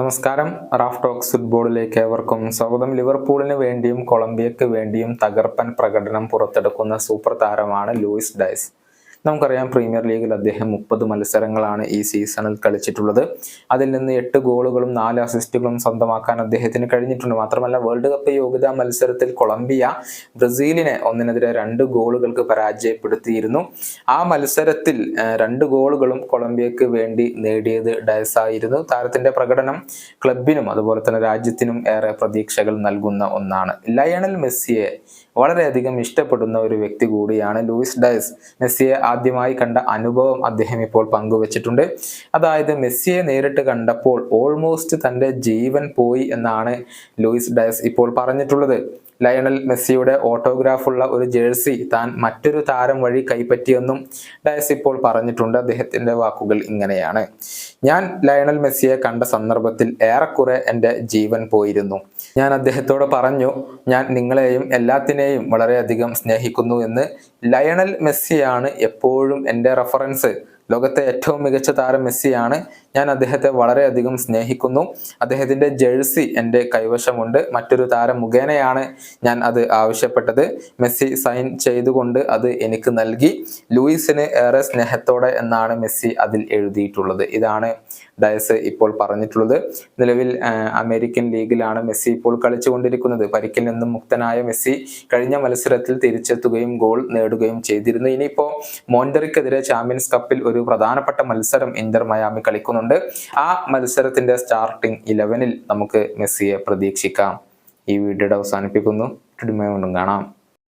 നമസ്കാരം. Raf talks ഫുട്ബോളിലേക്ക് ഏവർക്കും സ്വാഗതം. ലിവർപൂളിന് വേണ്ടിയും കൊളംബിയക്ക് വേണ്ടിയും തകർപ്പൻ പ്രകടനം പുറത്തെടുക്കുന്ന സൂപ്പർ താരമാണ് ലൂയിസ് ഡയസ് നമുക്കറിയാം പ്രീമിയർ ലീഗിൽ അദ്ദേഹം മുപ്പത് മത്സരങ്ങളാണ് ഈ സീസണിൽ കളിച്ചിട്ടുള്ളത്. അതിൽ നിന്ന് എട്ട് ഗോളുകളും നാല് അസിസ്റ്റുകളും സ്വന്തമാക്കാൻ അദ്ദേഹത്തിന് കഴിഞ്ഞിട്ടുണ്ട്. മാത്രമല്ല വേൾഡ് കപ്പ് യോഗ്യതാ മത്സരത്തിൽ കൊളംബിയ ബ്രസീലിനെ ഒന്നിനെതിരെ രണ്ട് ഗോളുകൾക്ക് പരാജയപ്പെടുത്തിയിരുന്നു. ആ മത്സരത്തിൽ രണ്ട് ഗോളുകളും കൊളംബിയക്ക് വേണ്ടി നേടിയത് ഡയസായിരുന്നു. താരത്തിന്റെ പ്രകടനം ക്ലബിനും അതുപോലെ തന്നെ രാജ്യത്തിനും ഏറെ പ്രതീക്ഷകൾ നൽകുന്ന ഒന്നാണ്. ലയണൽ മെസ്സിയെ വളരെയധികം ഇഷ്ടപ്പെടുന്ന ഒരു വ്യക്തി കൂടിയാണ് ലൂയിസ് ഡയസ്. മെസ്സിയെ ആദ്യമായി കണ്ട അനുഭവം അദ്ദേഹം ഇപ്പോൾ പങ്കുവച്ചിട്ടുണ്ട്. അതായത് മെസ്സിയെ നേരിട്ട് കണ്ടപ്പോൾ ഓൾമോസ്റ്റ് തന്റെ ജീവൻ പോയി എന്നാണ് ലൂയിസ് ഡയസ് ഇപ്പോൾ പറഞ്ഞിട്ടുള്ളത്. ലയണൽ മെസ്സിയുടെ ഓട്ടോഗ്രാഫുള്ള ഒരു ജേഴ്സി താൻ മറ്റൊരു താരം വഴി കൈപ്പറ്റിയെന്നും ഡയസ് ഇപ്പോൾ പറഞ്ഞിട്ടുണ്ട്. അദ്ദേഹത്തിന്റെ വാക്കുകൾ ഇങ്ങനെയാണ്. ഞാൻ ലയണൽ മെസ്സിയെ കണ്ട സന്ദർഭത്തിൽ ഏറെക്കുറെ എന്റെ ജീവൻ പോയിരുന്നു. ഞാൻ അദ്ദേഹത്തോട് പറഞ്ഞു ഞാൻ നിങ്ങളെയും എല്ലാത്തിനെയും വളരെയധികം സ്നേഹിക്കുന്നു എന്ന്. ലയണൽ മെസ്സിയാണ് എപ്പോഴും എന്റെ റെഫറൻസ്. ലോകത്തെ ഏറ്റവും മികച്ച താരം മെസ്സിയാണ്. ഞാൻ അദ്ദേഹത്തെ വളരെയധികം സ്നേഹിക്കുന്നു. അദ്ദേഹത്തിന്റെ ജേഴ്സി എന്റെ കൈവശമുണ്ട്. മറ്റൊരു താരം മുഖേനയാണ് ഞാൻ അത് ആവശ്യപ്പെട്ടത്. മെസ്സി സൈൻ ചെയ്തുകൊണ്ട് അത് എനിക്ക് നൽകി. ലൂയിസിന് ഏറെ സ്നേഹത്തോടെ എന്നാണ് മെസ്സി അതിൽ എഴുതിയിട്ടുള്ളത്. ഇതാണ് ഡയസ് ഇപ്പോൾ പറഞ്ഞിട്ടുള്ളത്. നിലവിൽ അമേരിക്കൻ ലീഗിലാണ് മെസ്സി ഇപ്പോൾ കളിച്ചുകൊണ്ടിരിക്കുന്നത്. പരിക്കിൽ നിന്നും മുക്തനായ മെസ്സി കഴിഞ്ഞ മത്സരത്തിൽ തിരിച്ചെത്തുകയും ഗോൾ നേടുകയും ചെയ്തിരുന്നു. ഇനിയിപ്പോ മോണ്ടറിക്കെതിരെ ചാമ്പ്യൻസ് കപ്പിൽ ഒരു പ്രധാനപ്പെട്ട മത്സരം ഇന്റർ മയാമി കളിക്കുന്നുണ്ട്. ആ മത്സരത്തിന്റെ സ്റ്റാർട്ടിംഗ് ഇലവനിൽ നമുക്ക് മെസ്സിയെ പ്രതീക്ഷിക്കാം. ഈ വീഡിയോയുടെ അവസാനിപ്പിക്കുന്നു. കാണാം.